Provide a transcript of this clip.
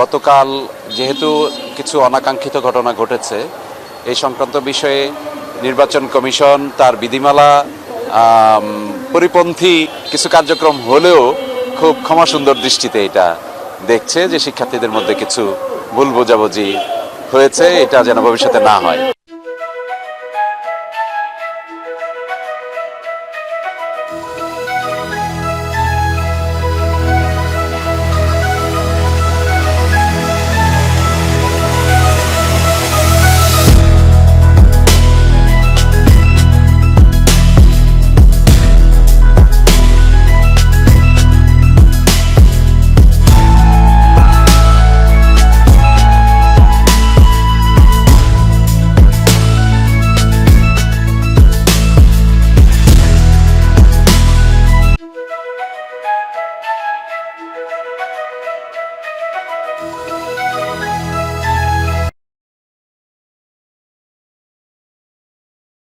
গতকাল যেহেতু কিছু অনাকাঙ্ক্ষিত ঘটনা ঘটেছে, এই সংক্রান্ত বিষয়ে নির্বাচন কমিশন, তার বিধিমালা পরিপন্থী কিছু কার্যক্রম হলেও খুব ক্ষমা সুন্দর দৃষ্টিতে এটা দেখছে যে শিক্ষার্থীদের মধ্যে কিছু ভুল বোঝাবুঝি হয়েছে, এটা যেন ভবিষ্যতে না হয়।